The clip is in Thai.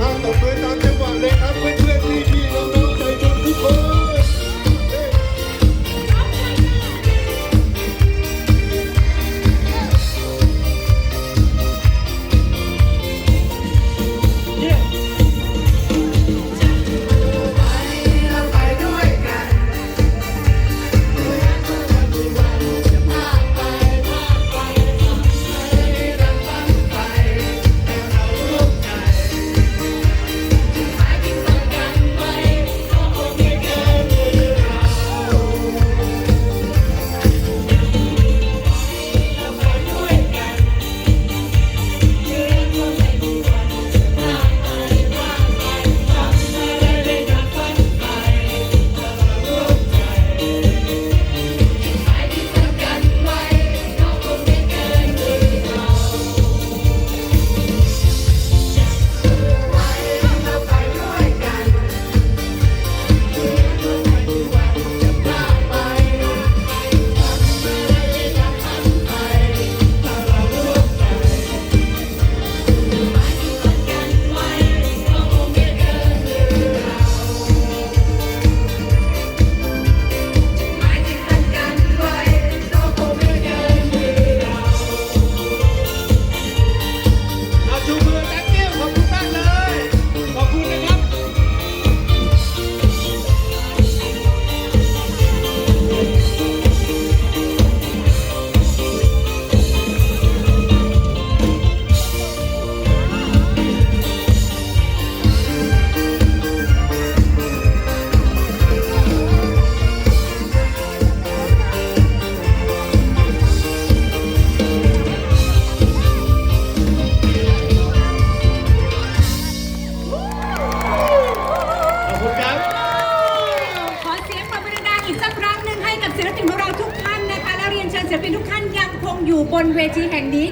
on the ลปินทุกท่านยังคงอยู่บนเวทีแห่งนี้